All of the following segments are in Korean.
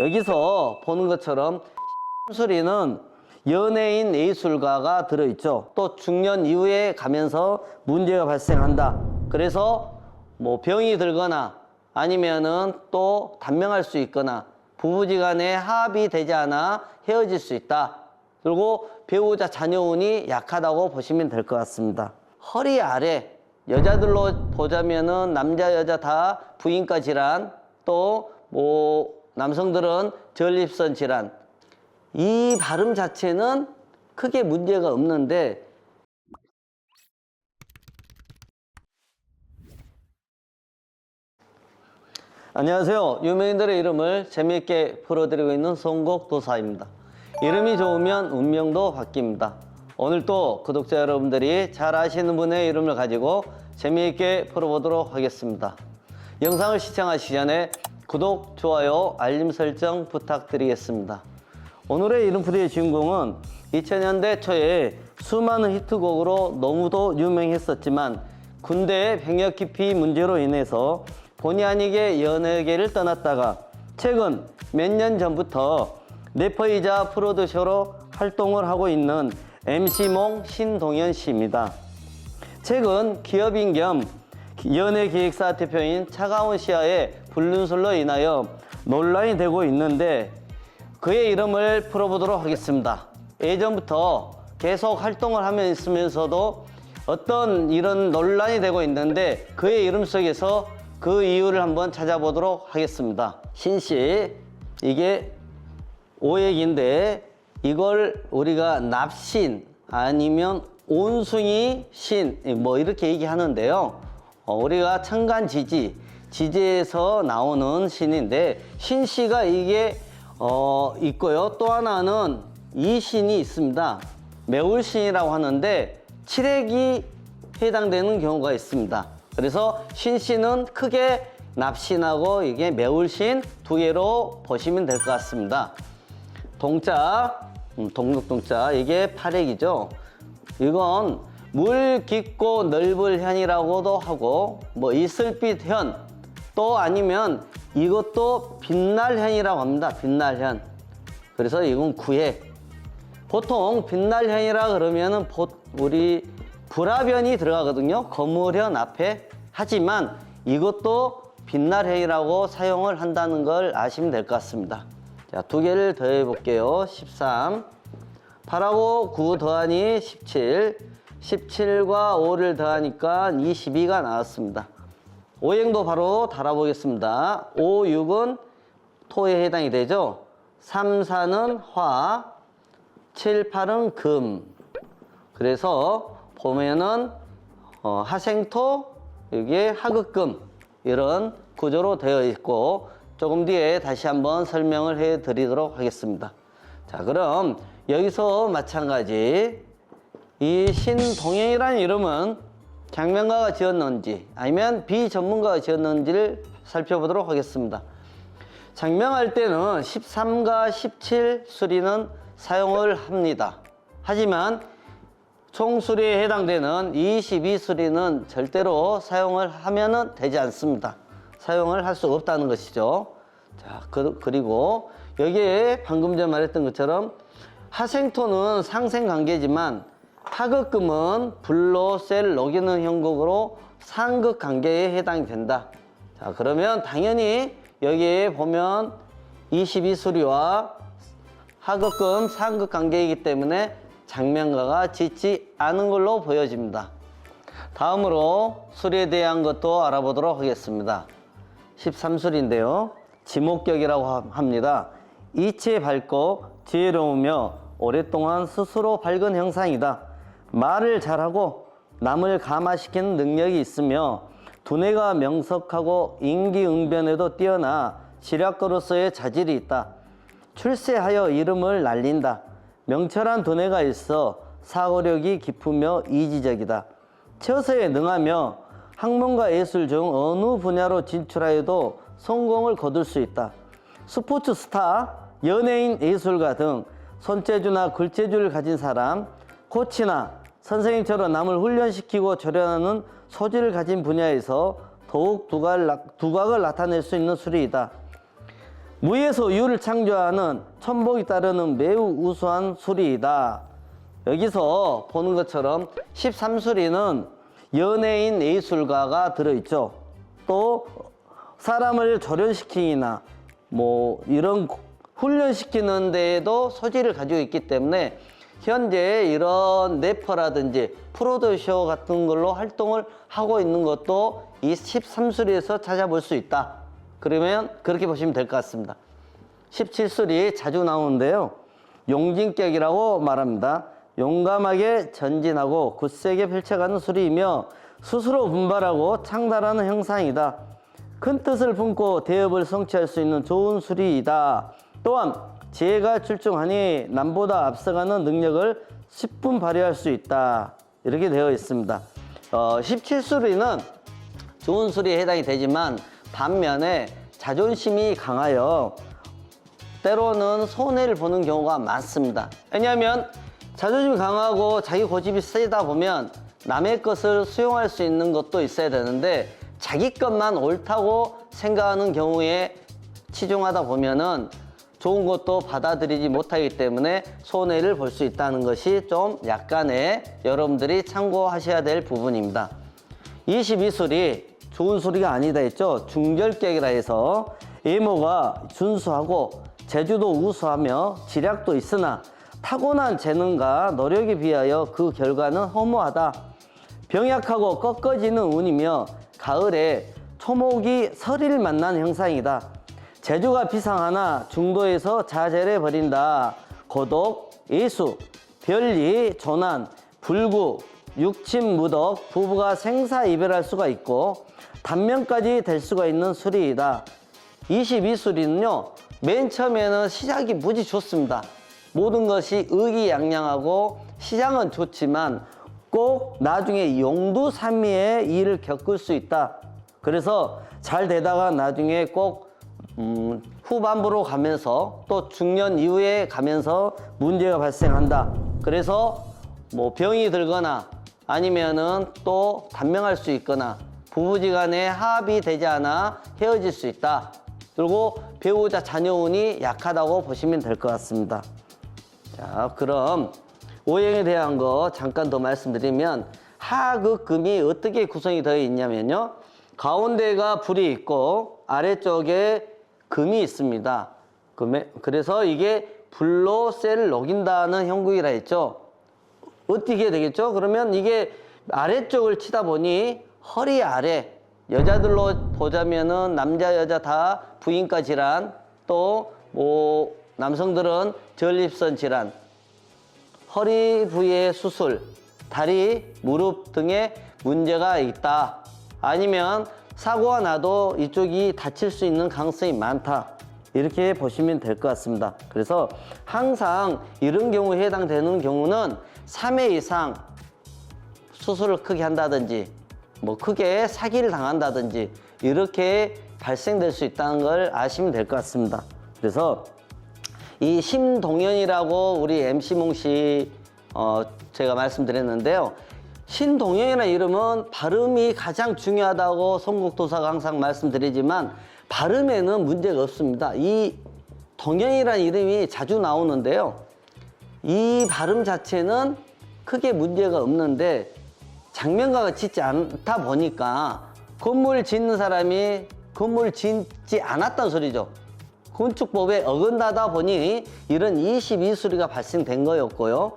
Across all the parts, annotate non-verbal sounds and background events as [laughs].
여기서 보는 것처럼 [laughs] 술이는 연예인 예술가가 들어있죠. 또 중년 이후에 가면서 문제가 발생한다. 그래서 뭐 병이 들거나 아니면은 또 단명할 수 있거나 부부지간에 합이 되지 않아 헤어질 수 있다. 그리고 배우자 자녀운이 약하다고 보시면 될 것 같습니다. 허리 아래 여자들로 보자면은 남자 여자 다 부인과 질환 또뭐 남성들은 전립선 질환 이 발음 자체는 크게 문제가 없는데 안녕하세요. 유명인들의 이름을 재미있게 풀어드리고 있는 송곡 도사입니다. 이름이 좋으면 운명도 바뀝니다. 오늘 또 구독자 여러분들이 잘 아시는 분의 이름을 가지고 재미있게 풀어보도록 하겠습니다. 영상을 시청하시기 전에 구독, 좋아요, 알림 설정 부탁드리겠습니다. 오늘의 이름풀이의 주인공은 2000년대 초에 수많은 히트곡으로 너무도 유명했었지만 군대의 병역 기피 문제로 인해서 본의 아니게 연예계를 떠났다가 최근 몇 년 전부터 래퍼이자 프로듀서로 활동을 하고 있는 MC몽 신동현 씨입니다. 최근 기업인 겸 연예 기획사 대표인 차가운 씨와의 불륜설로 인하여 논란이 되고 있는데 그의 이름을 풀어보도록 하겠습니다. 예전부터 계속 활동을 하며 있으면서도 어떤 이런 논란이 되고 있는데 그의 이름 속에서 그 이유를 한번 찾아보도록 하겠습니다. 신 씨, 이게 오액인데 이걸 우리가 납신 아니면 온숭이 신 뭐 이렇게 얘기하는데요. 어, 우리가 천간 지지 지지에서 나오는 신인데 신씨가 이게 어, 있고요. 또 하나는 이 신이 있습니다. 매울신이라고 하는데 칠액이 해당되는 경우가 있습니다. 그래서 신씨는 크게 납신하고 이게 매울신 두 개로 보시면 될 것 같습니다. 동자, 음, 동독동자, 이게 팔액이죠. 이건 물 깊고 넓을 현이라고도 하고, 뭐 이슬빛 현, 또 아니면 이것도 빛날 현이라고 합니다. 빛날 현. 그래서 이건 구획. 보통 빛날 현이라 그러면은 보- 우리 불화변이 들어가거든요. 거물현 앞에. 하지만 이것도 빛날 현이라고 사용을 한다는 걸 아시면 될 것 같습니다. 자, 두 개를 더해 볼게요. 13. 8하고 9 더하니 17. 17과 5를 더하니까 22가 나왔습니다. 오행도 바로 달아보겠습니다. 5, 6은 토에 해당이 되죠. 3, 4는 화, 7, 8은 금. 그래서 보면은 어, 하생토, 여기에 하극금 이런 구조로 되어 있고 조금 뒤에 다시 한번 설명을 해 드리도록 하겠습니다. 자, 그럼 여기서 마찬가지 이 신동행이라는 이름은 장명가가 지었는지 아니면 비전문가가 지었는지를 살펴보도록 하겠습니다. 장명할 때는 13과 17 수리는 사용을 합니다. 하지만 총수리에 해당되는 22 수리는 절대로 사용을 하면 되지 않습니다. 사용을 할 수 없다는 것이죠. 자, 그, 그리고 여기에 방금 전 말했던 것처럼 하생토는 상생 관계지만 하극금은 불로 셀 녹이는 형국으로 상극 관계에 해당이 된다. 자, 그러면 당연히 여기에 보면 22수리와 하극금 상극 관계이기 때문에 장명가가 짓지 않은 걸로 보여집니다. 다음으로 수리에 대한 것도 알아보도록 하겠습니다. 13술인데요. 지목격이라고 합니다. 이치에 밝고 지혜로우며 오랫동안 스스로 밝은 형상이다. 말을 잘하고 남을 감화시키는 능력이 있으며 두뇌가 명석하고 인기응변에도 뛰어나 지략가로서의 자질이 있다. 출세하여 이름을 날린다. 명철한 두뇌가 있어 사고력이 깊으며 이지적이다. 처세에 능하며 학문과 예술 중 어느 분야로 진출하여도 성공을 거둘 수 있다. 스포츠 스타, 연예인 예술가 등 손재주나 글재주를 가진 사람, 코치나 선생님처럼 남을 훈련시키고 조련하는 소질을 가진 분야에서 더욱 두각을, 나- 두각을 나타낼 수 있는 수리이다. 무에서 유를 창조하는 천복이 따르는 매우 우수한 수리이다. 여기서 보는 것처럼 13수리는 연예인 예술가가 들어있죠. 또 사람을 조련시키기나 뭐 이런 훈련시키는 데에도 소질을 가지고 있기 때문에 현재 이런 래퍼라든지 프로듀서 같은 걸로 활동을 하고 있는 것도 이 13수리에서 찾아볼 수 있다. 그러면 그렇게 보시면 될 것 같습니다. 17수리 자주 나오는데요. 용진격이라고 말합니다. 용감하게 전진하고 굳세게 펼쳐가는 수리이며 스스로 분발하고 창달하는 형상이다. 큰 뜻을 품고 대업을 성취할 수 있는 좋은 수리이다. 또한 지혜가 출중하니 남보다 앞서가는 능력을 10분 발휘할 수 있다. 이렇게 되어 있습니다. 어, 17수리는 좋은 수리에 해당이 되지만 반면에 자존심이 강하여 때로는 손해를 보는 경우가 많습니다. 왜냐하면 자존심이 강하고 자기 고집이 세다 보면 남의 것을 수용할 수 있는 것도 있어야 되는데 자기 것만 옳다고 생각하는 경우에 치중하다 보면은 좋은 것도 받아들이지 못하기 때문에 손해를 볼 수 있다는 것이 좀 약간의 여러분들이 참고하셔야 될 부분입니다. 22술이 좋은 소리가 아니다 했죠. 중절격이라 해서 외모가 준수하고 재주도 우수하며 지략도 있으나 타고난 재능과 노력에 비하여 그 결과는 허무하다. 병약하고 꺾어지는 운이며 가을에 초목이 설이를 만난 형상이다. 재주가 비상하나 중도에서 자제를 버린다. 고독, 예수, 별리, 조난, 불구, 육친, 무덕, 부부가 생사 이별할 수가 있고 단명까지 될 수가 있는 수리이다. 22수리는요, 맨 처음에는 시작이 무지 좋습니다. 모든 것이 의기양양하고 시장은 좋지만 꼭 나중에 용두삼미의 일을 겪을 수 있다. 그래서 잘 되다가 나중에 꼭 음, 후반부로 가면서 또 중년 이후에 가면서 문제가 발생한다. 그래서 뭐 병이 들거나 아니면은 또 단명할 수 있거나 부부지간에 합이 되지 않아 헤어질 수 있다. 그리고 배우자 자녀운이 약하다고 보시면 될 것 같습니다. 자, 그럼 오행에 대한 거 잠깐 더 말씀드리면 하극금이 어떻게 구성이 되어 있냐면요. 가운데가 불이 있고 아래쪽에 금이 있습니다. 그래서 이게 불로 쇠를 녹인다는 형국이라 했죠. 어떻게 되겠죠? 그러면 이게 아래쪽을 치다 보니 허리 아래 여자들로 보자면은 남자 여자 다 부인과 질환 또 뭐 남성들은 전립선 질환 허리 부위의 수술 다리 무릎 등에 문제가 있다 아니면 사고가 나도 이쪽이 다칠 수 있는 가능성이 많다 이렇게 보시면 될 것 같습니다 그래서 항상 이런 경우에 해당되는 경우는 3회 이상 수술을 크게 한다든지 뭐 크게 사기를 당한다든지 이렇게 발생될 수 있다는 걸 아시면 될 것 같습니다. 그래서 이 심동현이라고 우리 MC몽 씨 어, 제가 말씀드렸는데요. 신동현이라는 이름은 발음이 가장 중요하다고 성국도사가 항상 말씀드리지만 발음에는 문제가 없습니다. 이 동현이라는 이름이 자주 나오는데요. 이 발음 자체는 크게 문제가 없는데 장면가가 짓지 않다 보니까 건물 짓는 사람이 건물 짓지 않았다는 소리죠. 건축법에 어긋나다 보니 이런 22수리가 발생된 거였고요.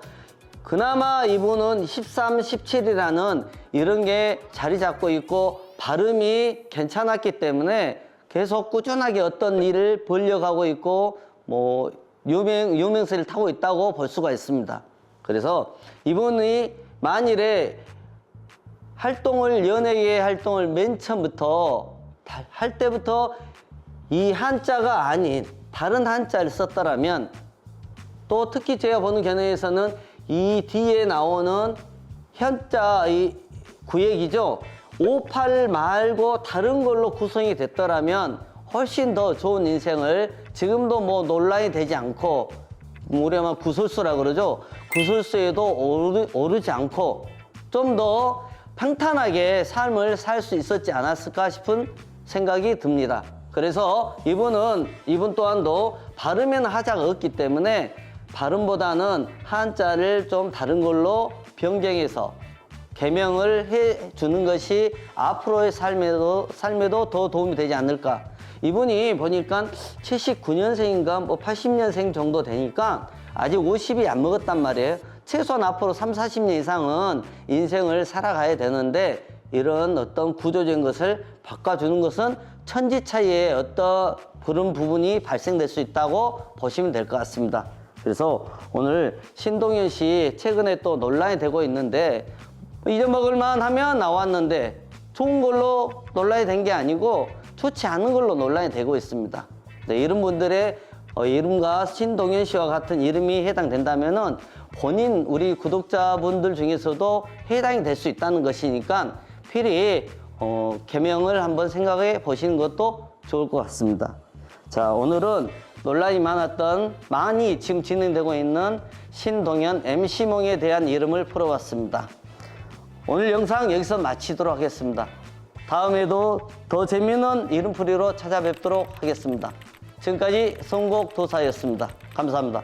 그나마 이분은 13, 17이라는 이런 게 자리 잡고 있고 발음이 괜찮았기 때문에 계속 꾸준하게 어떤 일을 벌려가고 있고 뭐 유명, 유명세를 타고 있다고 볼 수가 있습니다. 그래서 이분이 만일에 활동을 연예계 활동을 맨 처음부터 다- 할 때부터 이 한자가 아닌 다른 한자를 썼더라면 또 특히 제가 보는 견해에서는 이 뒤에 나오는 현자 이 구획이죠. 58 말고 다른 걸로 구성이 됐더라면 훨씬 더 좋은 인생을 지금도 뭐 논란이 되지 않고 우리 아마 구술수라 그러죠. 구술수에도 오르, 오르지 않고 좀 더 평탄하게 삶을 살 수 있었지 않았을까 싶은 생각이 듭니다. 그래서 이분은 이분 또한도 발음에는 하자가 없기 때문에 발음보다는 한자를 좀 다른 걸로 변경해서 개명을 해 주는 것이 앞으로의 삶에도 삶에도 더 도움이 되지 않을까. 이분이 보니까 79년생인가 뭐 80년생 정도 되니까 아직 50이 안 먹었단 말이에요. 최소한 앞으로 3, 40년 이상은 인생을 살아가야 되는데 이런 어떤 구조적인 것을 바꿔주는 것은 천지 차이의 어떤 그런 부분이 발생될 수 있다고 보시면 될 것 같습니다. 그래서 오늘 신동현 씨 최근에 또 논란이 되고 있는데 잊어먹을만 하면 나왔는데 좋은 걸로 논란이 된 게 아니고 좋지 않은 걸로 논란이 되고 있습니다. 네, 이런 분들의 어, 이름과 신동현 씨와 같은 이름이 해당된다면은 본인 우리 구독자분들 중에서도 해당이 될 수 있다는 것이니까 필히 어, 개명을 한번 생각해 보시는 것도 좋을 것 같습니다. 자, 오늘은 논란이 많았던 많이 지금 진행되고 있는 신동현 MC몽에 대한 이름을 풀어봤습니다. 오늘 영상 여기서 마치도록 하겠습니다. 다음에도 더 재미있는 이름풀이로 찾아뵙도록 하겠습니다. 지금까지 송곡도사였습니다. 감사합니다.